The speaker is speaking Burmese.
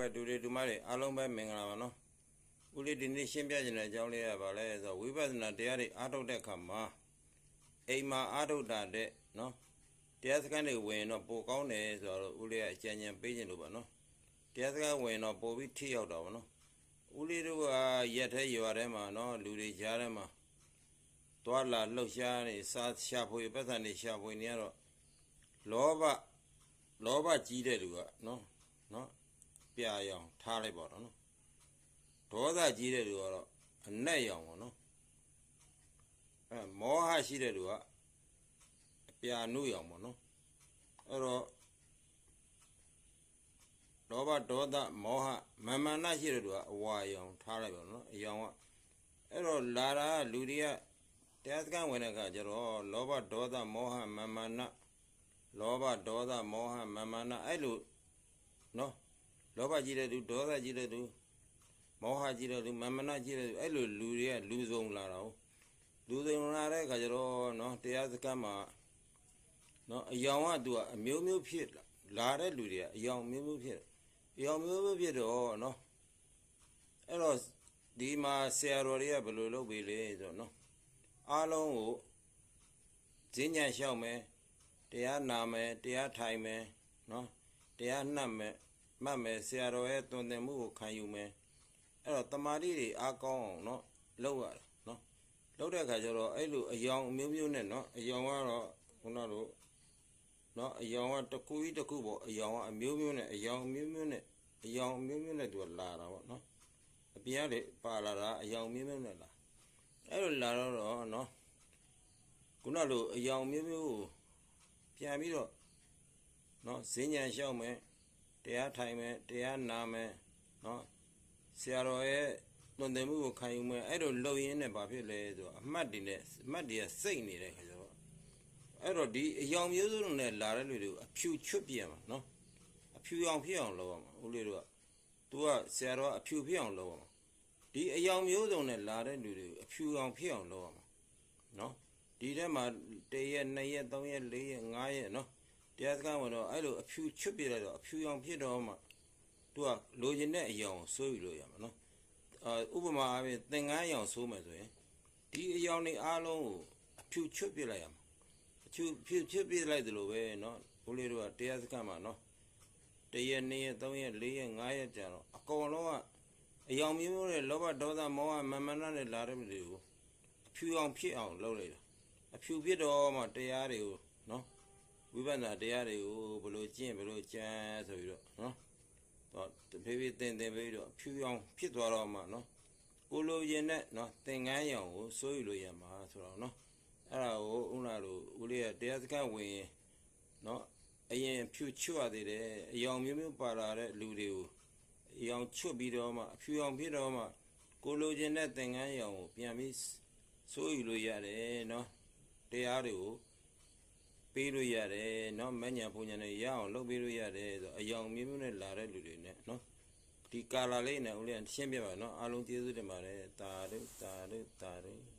ကဲ့တူတွေတူမတွေအားလုံးပဲမင်္ဂလာပါနော်ဦးလေးဒီနေ့ရှင်းပြခြင်းတဲ့အကြောင်းလေးကဘာလဲဆိုတော့ဝိပဿနာတရားတွေအားထုတ်တဲ့အခါမှာအိမ်မှာအားထုတ်တာတဲ့နော်တရားစခန်းတွေဝင်တော့ပိုကောင်းတယ်ဆိုတော့ဦးလေးကအကြံဉာဏ်ပေးခြင်းလို့ပါနော်တရားစခန်းဝင်တော့ပိုပြီးထိရောက်တော့ဗောနော်ဦးလေးတို့ကရက်ထဲရွာထဲမှာနော်လူတွေကြားထဲမှာသွားလာလှုပ်ရှားနေစားရှာဖွေပတ်စံနေရှာဖွေနေရတော့လောဘလောဘကြီးတဲ့လူကနော်နော် ပြာရောင်ထားလိုက်ပါတော့နော်ဒေါသကြီးတဲ့လူကတော့အနက်ရောင်ပေါ့နော်အဲမောဟရှိတဲ့လူကအပြာနုရောင်ပေါ့နော်အဲ့တော့လောဘဒေါသမောဟမာမနာရှိတဲ့လူကအဝါရောင်ထားလိုက်ပါတော့နော်အရောင်ကအဲ့တော့လာတာကလူတွေကတရားစခန်းဝင်တဲ့အခါကျတော့လောဘဒေါသမောဟမာမနာလောဘဒေါသမောဟမာမနာအဲ့လိုနော် လောဘကြီးတဲ့သူဒေါသကြီးတဲ့သူမောဟကြီးတဲ့သူမမနာကြီးတဲ့သူအဲ့လိုလူတွေကလူစုံလာတာဟုတ်လူစုံလာတဲ့အခါကျတော့နော်တရားစခန်းမှာနော်အယောင်ကသူကအမျိုးမျိုးဖြစ်လာတဲ့လူတွေကအယောင်မျိုးမျိုးဖြစ်အယောင်မျိုးမျိုးဖြစ်တော့နော်အဲ့တော့ဒီမှာဆရာတော်တွေကဘယ်လိုလုပ်ပြီးလဲဆိုတော့နော်အားလုံးကိုဈဉ္ညာလျှောက်မယ်တရားနာမယ်တရားထိုင်မယ်နော်တရားနှံ့မယ် မှတ်မယ်ဆရာတော်ရဲ့တွင်တင်မှုကိုခံယူမယ်အဲ့တော့တမာတိတွေအားကောင်းအောင်เนาะလုပ်ရတယ်เนาะလုပ်တဲ့အခါကျတော့အဲ့လိုအယောင်အမျိုးမျိုးနဲ့เนาะအယောင်ကတော့ခုနတို့เนาะအယောင်ကတစ်ခုကြီးတစ်ခုပေါ့အယောင်ကအမျိုးမျိုးနဲ့အယောင်အမျိုးမျိုးနဲ့အယောင်အမျိုးမျိုးနဲ့သူကလာတာပေါ့เนาะအပြင်ကလေပါလာတာအယောင်အမျိုးမျိုးနဲ့လာအဲ့လိုလာတော့တော့เนาะခုနလိုအယောင်အမျိုးမျိုးကိုပြန်ပြီးတော့เนาะဈဉ္ဉံလျှောက်မယ် တရားထိုင်မယ်တရားနာမယ်နော်ဆရာတော်ရဲ့တွင်တင်မှုကိုခံယူမယ်အဲ့လိုလှုပ်ရင်းနဲ့ဘာဖြစ်လဲဆိုတော့အမှတ်တွေနဲ့အမှတ်တွေကစိတ်နေတဲ့ခါကျတော့အဲ့တော့ဒီအယောင်မျိုးစုံနဲ့လာတဲ့လူတွေကိုအဖြူချွတ်ပြရမှာနော်အဖြူအောင်ဖြစ်အောင်လုပ်ရမှာဦးလေးတို့က तू ကဆရာတော်ကအဖြူဖြစ်အောင်လုပ်ရမှာဒီအယောင်မျိုးစုံနဲ့လာတဲ့လူတွေကိုအဖြူအောင်ဖြစ်အောင်လုပ်ရမှာနော်ဒီထဲမှာ1ရက်2ရက်3ရက်4ရက်5ရက်နော် တရားစခန်းဝင်တော့အဲ့လိုအဖြူချွတ်ပြလိုက်တော့အဖြူရောင်ဖြစ်တော့မှသူကလိုချင်တဲ့အယောင်ဆိုးယူလို့ရမှာနော်အာဥပမာအပြင်သင်္ကန်းရောင်ဆိုးမယ်ဆိုရင်ဒီအယောင်တွေအားလုံးကိုအဖြူချွတ်ပြလိုက်ရမှာအဖြူဖြူချွတ်ပြလိုက်တယ်လို့ပဲနော်ဘိုးလေးတို့ကတရားစခန်းမှာနော်တရက်နှစ်ရက်သုံးရက်လေးရက်ငါးရက်ကြာတော့အကုန်လုံးကအယောင်မျိုးမျိုးနဲ့လောဘဒေါသမောဟမမနာနဲ့လာတဲ့လူတွေကိုအဖြူအောင်ဖြစ်အောင်လုပ်လိုက်တာအဖြူဖြစ်တော့မှတရားတွေကိုနော် ဝိပဿနာတရားတွေကိုဘယ်လိုကျင့်ဘယ်လိုကြံဆိုပြီးတော့နော်တော့တဖြည်းဖြည်းသင်သင်ပြီးတော့ဖြူအောင်ဖြစ်သွားတော့မှနော်ကိုလိုရင်နဲ့နော်သင်္ကန်းရောင်ကိုစိုးယူလို့ရမှာဆိုတော့နော်အဲ့ဒါကိုဥနာလိုဦးလေးကတရားစခန်းဝင်ရင်နော်အရင်ဖြူချွတ်ရသေးတယ်အယောင်မျိုးမျိုးပါလာတဲ့လူတွေကိုအယောင်ချွတ်ပြီးတော့မှအဖြူအောင်ဖြစ်တော့မှကိုလိုချင်တဲ့သင်္ကန်းရောင်ကိုပြန်ပြီးစိုးယူလို့ရတယ်နော်တရားတွေကို ပေးလို့ရတယ်နော်မညံဖုန်ညံတွေရအောင်လုပ်ပေးလို့ရတယ်ဆိုအယောင်မျိုးမျိုးနဲ့လာတဲ့လူတွေနဲ့နော်ဒီကာလာလေးနဲ့ဦးလေးရှင်းပြပါနော်အားလုံးကျေးဇူးတင်ပါတယ်တာတို့တာတို့တာတို့